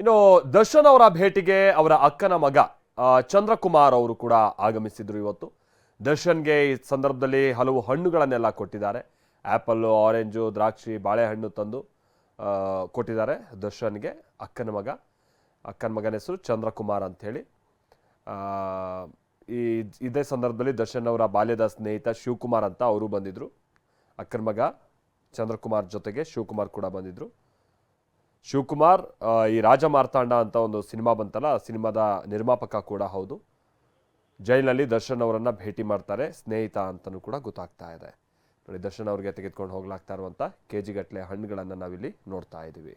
ಇನ್ನು ದರ್ಶನ್ ಅವರ ಭೇಟಿಗೆ ಅವರ ಅಕ್ಕನ ಮಗ ಚಂದ್ರಕುಮಾರ್ ಅವರು ಕೂಡ ಆಗಮಿಸಿದ್ರು ಇವತ್ತು. ದರ್ಶನ್ಗೆ ಈ ಸಂದರ್ಭದಲ್ಲಿ ಹಲವು ಹಣ್ಣುಗಳನ್ನೆಲ್ಲ ಕೊಟ್ಟಿದ್ದಾರೆ. ಆ್ಯಪಲ್ಲು ಆರೆಂಜು, ದ್ರಾಕ್ಷಿ, ಬಾಳೆಹಣ್ಣು ತಂದು ಕೊಟ್ಟಿದ್ದಾರೆ ದರ್ಶನ್ಗೆ ಅಕ್ಕನ ಮಗ. ಅಕ್ಕನ ಮಗನ ಹೆಸರು ಚಂದ್ರಕುಮಾರ್ ಅಂಥೇಳಿ. ಈ ಇದೇ ಸಂದರ್ಭದಲ್ಲಿ ದರ್ಶನ್ ಅವರ ಬಾಲ್ಯದ ಸ್ನೇಹಿತ ಶಿವಕುಮಾರ್ ಅಂತ ಅವರು ಬಂದಿದ್ದರು ಅಕ್ಕನ ಮಗ ಚಂದ್ರಕುಮಾರ್ ಜೊತೆಗೆ ಶಿವಕುಮಾರ್ ಕೂಡ ಬಂದಿದ್ರು. ಶಿವಕುಮಾರ್ ಈ ರಾಜ ಮಾರ್ತಾಂಡ ಅಂತ ಒಂದು ಸಿನಿಮಾ ಬಂತಲ್ಲ, ಆ ಸಿನಿಮಾದ ನಿರ್ಮಾಪಕ ಕೂಡ ಹೌದು. ಜೈಲಿನಲ್ಲಿ ದರ್ಶನ್ ಅವರನ್ನು ಭೇಟಿ ಮಾಡ್ತಾರೆ, ಸ್ನೇಹಿತ ಅಂತಲೂ ಕೂಡ ಗೊತ್ತಾಗ್ತಾ ಇದೆ. ನೋಡಿ, ದರ್ಶನ್ ಅವ್ರಿಗೆ ತೆಗೆದುಕೊಂಡು ಹೋಗ್ಲಾಗ್ತಾ ಇರುವಂಥ ಕೆ ಜಿ ಗಟ್ಟಲೆ ಹಣ್ಣುಗಳನ್ನು ನಾವಿಲ್ಲಿ ನೋಡ್ತಾ ಇದ್ದೀವಿ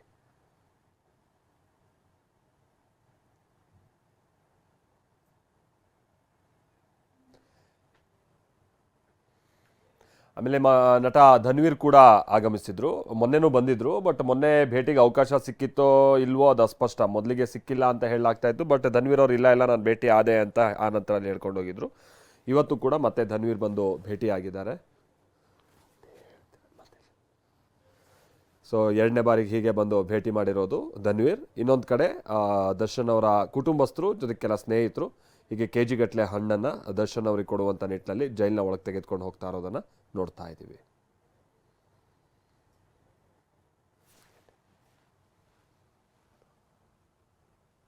ಆಮೇಲೆ ಮ, ನಟ ಧನ್ವೀರ್ ಕೂಡ ಆಗಮಿಸಿದ್ರು. ಮೊನ್ನೆನೂ ಬಂದಿದ್ರು ಬಟ್ ಮೊನ್ನೆ ಭೇಟಿಗೆ ಅವಕಾಶ ಸಿಕ್ಕಿತ್ತೋ ಇಲ್ವೋ ಅದು ಅಸ್ಪಷ್ಟ. ಮೊದಲಿಗೆ ಸಿಕ್ಕಿಲ್ಲ ಅಂತ ಹೇಳಲಾಗ್ತಾ ಇತ್ತು ಬಟ್ ಧನ್ವೀರ್ ಅವ್ರು ಇಲ್ಲ ಇಲ್ಲ, ನಾನು ಭೇಟಿ ಆದೆ ಅಂತ ಆ ನಂತರ ಹೇಳ್ಕೊಂಡು ಹೋಗಿದ್ರು. ಇವತ್ತು ಕೂಡ ಮತ್ತೆ ಧನ್ವೀರ್ ಬಂದು ಭೇಟಿಯಾಗಿದ್ದಾರೆ. ಸೊ ಎರಡನೇ ಬಾರಿಗೆ ಹೀಗೆ ಬಂದು ಭೇಟಿ ಮಾಡಿರೋದು ಧನ್ವೀರ್. ಇನ್ನೊಂದು ಕಡೆ ದರ್ಶನ್ ಅವರ ಕುಟುಂಬಸ್ಥರು ಜೊತೆ ಕೆಲ ಸ್ನೇಹಿತರು, ಹೀಗೆ ಕೆ ಜಿ ಗಟ್ಟಲೆ ಹಣ್ಣನ್ನು ದರ್ಶನ್ ಅವರಿಗೆ ಕೊಡುವಂಥ ನಿಟ್ಟಿನಲ್ಲಿ ಜೈಲಿನ ಒಳಗೆ ತೆಗೆದುಕೊಂಡು ಹೋಗ್ತಾ ಇರೋದನ್ನು ನೋಡ್ತಾ ಇದ್ದೀವಿ